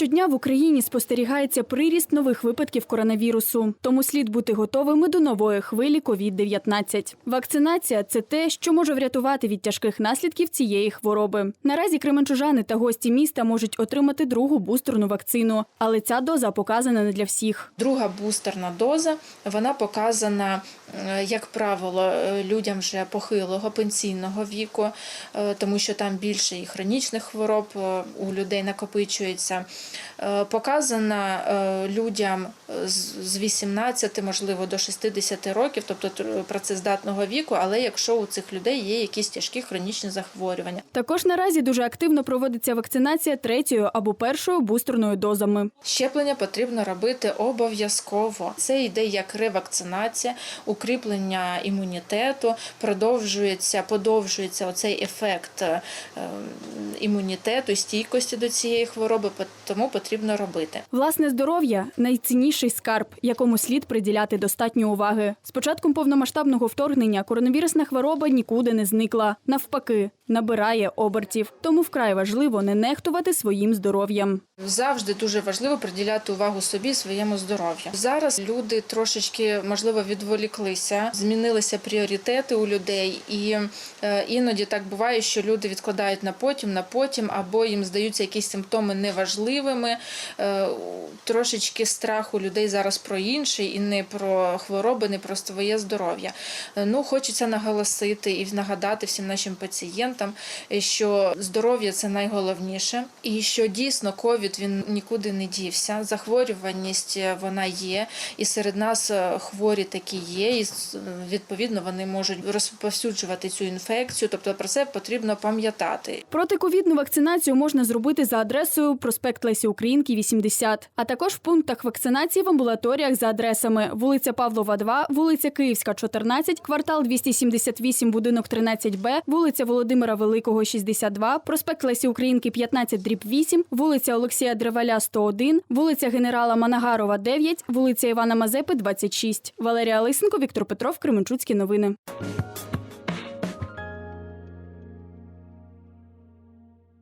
Щодня в Україні спостерігається приріст нових випадків коронавірусу, тому слід бути готовими до нової хвилі COVID-19. Вакцинація це те, що може врятувати від тяжких наслідків цієї хвороби. Наразі кременчужани та гості міста можуть отримати другу бустерну вакцину, але ця доза показана не для всіх. Друга бустерна доза вона показана, як правило, е, людям вже похилого пенсійного віку, е, тому що там більше і хронічних хвороб е, у людей накопичується. Е, Показана е, людям з з 18, можливо, до 60 років, тобто працездатного віку, але якщо у цих людей є якісь тяжкі хронічні захворювання. Також наразі дуже активно проводиться вакцинація третьою або першою бустерною дозами. Щеплення потрібно робити обов'язково. Це йде як ревакцинація, укріплення імунітету, продовжується, подовжується оцей ефект е, імунітету, стійкості до цієї хвороби, тому потрібно робити. Власне здоров'я найцінніший скарб, якому слід приділяти достатньо уваги. З початком повномасштабного вторгнення коронавірусна хвороба нікуди не зникла. Навпаки, набирає обертів. Тому вкрай важливо не нехтувати своїм здоров'ям. Завжди дуже важливо приділяти увагу собі, своєму здоров'ю. Зараз люди трошечки можливо відволіклися, змінилися пріоритети у людей, і е, іноді так буває, що люди відкладають на потім, на потім, або їм здаються якісь симптоми неважливими. Е, трошечки страх у людей зараз про інше, і не про хвороби, не про своє здоров'я. Е, Ну, хочеться наголосити і нагадати всім нашим пацієнтам, що здоров'я це найголовніше, і що дійсно ковід він нікуди не дівся. Захворюваність е, вона є, і серед нас е, хворі такі є, і відповідно вони можуть розповсюджувати цю інфекцію. Тобто про це потрібно пам'ятати. Протиковідну вакцинацію можна зробити за адресою проспект Лесі Українки, 80, а також в пунктах вакцинації в амбулаторіях за адресами вулиця Павлова, 2, вулиця Київська, 14, квартал 278, будинок 13Б, вулиця Володимира Великого, 62, проспект Лесі Українки, 15, дріб 8, вулиця Олексія Древаля, 101, вулиця генерала Манагарова, 9, вулиця Івана Мазепи, 26. Валерія Лисенко, Віктор Петров, Кременчуцькі новини.